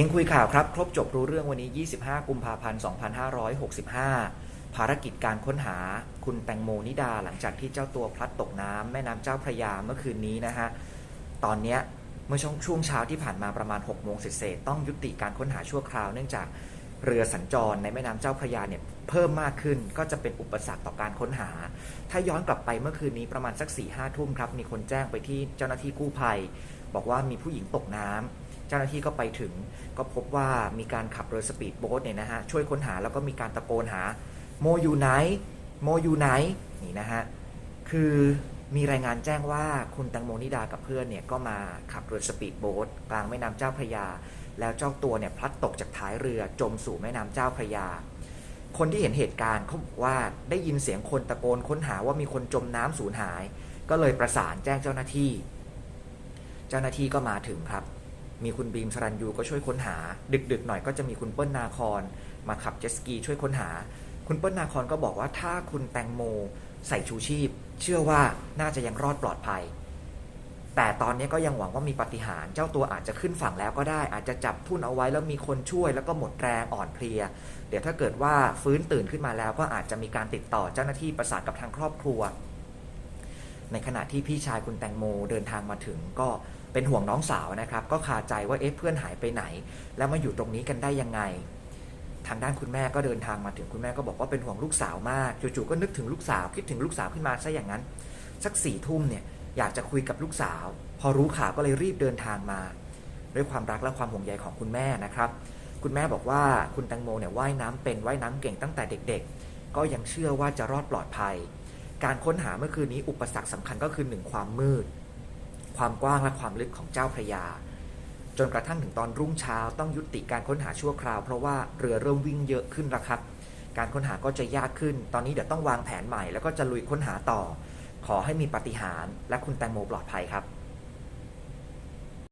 คิงคุยข่าวครับ ครบจบรู้เรื่องวันนี้ 25 กุมภาพันธ์ 2565 ภารกิจการค้นหาคุณแตงโมนิดาหลังจากที่เจ้าตัวพลัดตกน้ำแม่น้ำเจ้าพระยาเมื่อคืนนี้นะฮะ ตอนเนี้ยเมื่อช่วงช่วงเช้าที่ผ่านมาประมาณ 6 โมงเศษต้องยุติการค้นหาชั่วคราวเนื่องจากเรือสัญจรในแม่น้ำเจ้าพระยาเนี่ยเพิ่มมากขึ้นก็จะเป็นอุปสรรคต่อการค้นหา ถ้าย้อนกลับไปเมื่อคืนนี้ประมาณสัก4ี่ห้าทุ่มครับมีคนแจ้งไปที่เจ้าหน้าที่กู้ภัย บอกว่ามีผู้หญิงตกน้ำ เจ้าหน้าที่ก็ไปถึง ก็พบว่ามีการขับเรือสปีดโบ๊ทเนี่ยนะฮะช่วยค้นหาแล้วก็มีการตะโกนหาโมอยู่ไหนโมอยู่ไหนนี่นะฮะคือมีรายงานแจ้งว่าคุณแตงโมนิดากับเพื่อนเนี่ยก็มาขับเรือสปีดโบ๊ทกลางแม่น้ำเจ้าพระยา แล้วเจ้าตัวเนี่ยพลัดตกจากท้ายเรือจมสู่แม่น้ำเจ้าพระยา คนที่เห็นเหตุการณ์เขาบอกว่าได้ยินเสียงคนตะโกนค้นหาว่ามีคนจมน้ำสูญหาย ก็เลยประสานแจ้งเจ้าหน้าที่ เจ้าหน้าที่ก็มาถึงครับ มีคุณบีมสรัญยูก็ช่วยค้นหา ดึกๆหน่อยก็จะมีคุณเปิ้ลนาคอนมาขับเจสกีช่วยค้นหา คุณเปิ้ลนาคอนก็บอกว่าถ้าคุณแตงโมใส่ชูชีพ เชื่อว่าน่าจะยังรอดปลอดภัย แต่ตอนนี้ก็ยังหวังว่ามีปาฏิหารเจ้าตัวอาจจะขึ้นฝั่งแล้วก็ได้ อาจจะจับทุ่นเอาไว้แล้วมีคนช่วยแล้วก็หมดแรงอ่อนเพลีย เดี๋ยวถ้าเกิดว่าฟื้นตื่นขึ้นมาแล้ว ก็อาจจะมีการติดต่อเจ้าหน้าที่ประสานกับทางครอบครัว ในขณะที่พี่ชายคุณแตงโมเดินทางมาถึงก็ เป็นห่วงน้องสาวนะครับ ก็คาใจว่าเอ๊ะเพื่อนหายไปไหน แล้วมาอยู่ตรงนี้กันได้ยังไง ทางด้านคุณแม่ก็เดินทางมาถึงคุณแม่ก็บอกว่าเป็นห่วงลูกสาวมากจู่ๆก็นึกถึงลูกสาวคิดถึงลูกสาวขึ้นมาซะอย่างนั้น สักสี่ทุ่มเนี่ยอยากจะคุยกับลูกสาว พอรู้ข่าวก็เลยรีบเดินทางมา ด้วยความรักและความห่วงใยของคุณแม่นะครับ คุณแม่บอกว่าคุณแตงโมเนี่ยว่ายน้ำเป็นว่ายน้ำเก่งตั้งแต่เด็ก ๆ ก็ยังเชื่อว่าจะรอดปลอดภัย การค้นหาเมื่อคืนนี้อุปสรรคสำคัญก็คือหนึ่งความมืด ความกว้างและความลึกของเจ้าพระยา จนกระทั่งถึงตอนรุ่งเช้าต้องยุติการค้นหาชั่วคราว เพราะว่าเรือเริ่มวิ่งเยอะขึ้นแล้วครับ การค้นหาก็จะยากขึ้น ตอนนี้เดี๋ยวต้องวางแผนใหม่ แล้วก็จะลุยค้นหาต่อ ขอให้มีปาฏิหารย์และคุณแตงโมปลอดภัยครับ